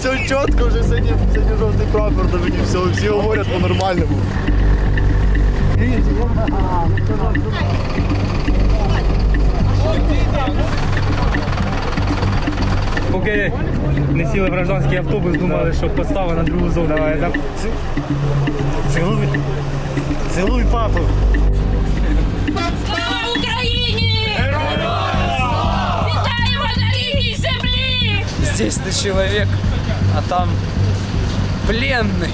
все чітко, вже сьогодні, сьогодні жовтий прапор на мені, все, всі говорять по-нормальному. Поки не сіли в гражданський автобус, думали, що постава на другу зону. Давай, там. Цілуй. Цілуй папу. Здесь ты человек, а там пленный.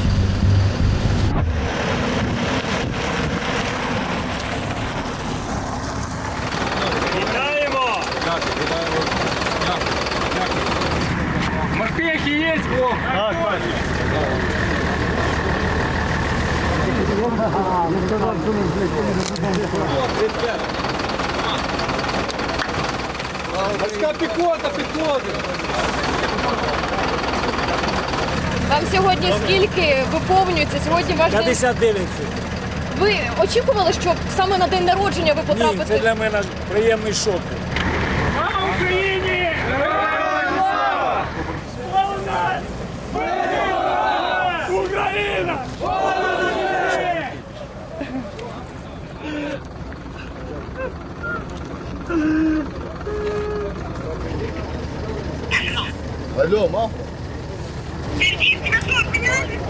Вітаємо! Морпехи є? Так, Вам сьогодні скільки виповнюється? Сьогодні ваш день. 59. Ви очікували, що саме на день народження ви Ні, потрапите? це для мене приємний шок. Алло, мам?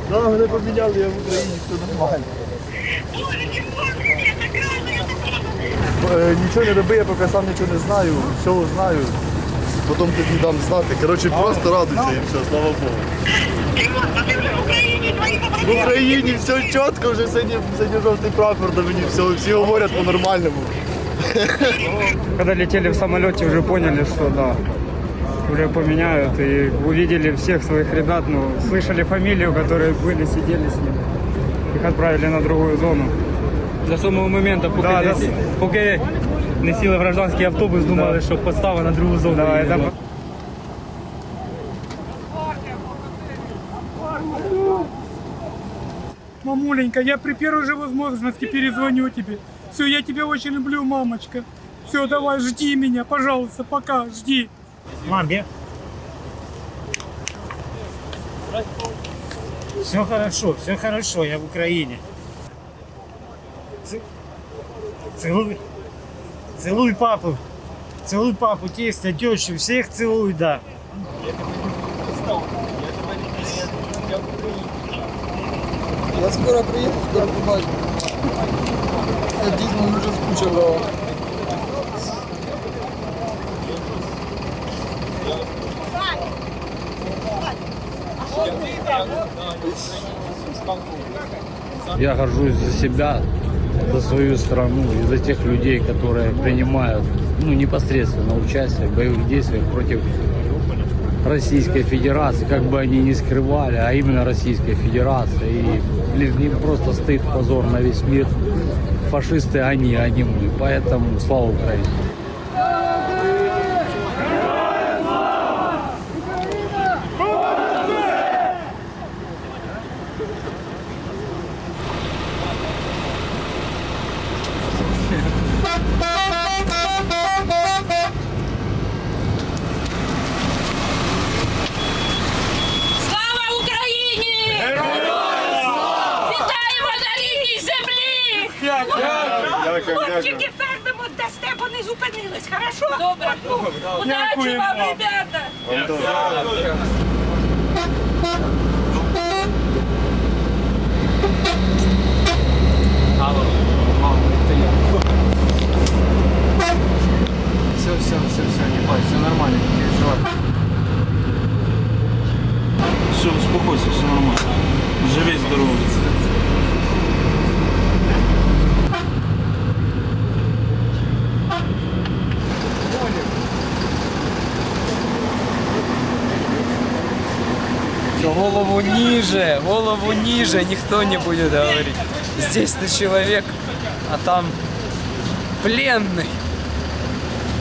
Да, мене поміняли, я в Україні, все нормально. Е, Нічого не роби, я поки сам нічого не знаю, все знаю. Потім тобі дам знати. Коротше, просто радуйся і все, слава Богу. В Україні все чітко, вже сьогодні, сьогодні жовтий прапор на мені, все, всі говорять по-нормальному. Когда летели в самолете, уже поняли, что да, уже поменяют. И увидели всех своих ребят, ну, слышали фамилию, которые были, сидели с ним. Их отправили на другую зону. До самого моменту, поки, Да, не, да. поки не сіли в гражданський автобус, думали, що постава на другу зону. Давай, там. Мамуленька, я при первой же возможности перезвоню тебе. Все, я тебя очень люблю, мамочка. Все, давай, жди меня, пожалуйста, пока, жди. Мамі. Все хорошо, все хорошо, я в Україні. Ц- Целуй. Целуй папу. Целуй папу, тестя, тещу, всех целуй, да. Я скоро приеду, скоро побачу. Я дійсно дуже скучив Я горжусь за себя, за свою страну и за тех людей, которые принимают ну, непосредственно участие в боевых действиях против Российской Федерации, как бы они ни скрывали, а именно Российской Федерации. И блин, не просто стыд, позор на весь мир. Фашисты они, а не мы. Поэтому слава Украине. Слава Україні! Вітаємо на рідній землі! Хлопчики пернемо дасте, бо не зупинились, хорошо? Добре. Удачі вам, ребята! Все, Все, успокойся, все нормально. Живи здоровый. Всё, Голову ниже, голову ниже, никто не будет говорить. Здесь ты человек, а там пленный.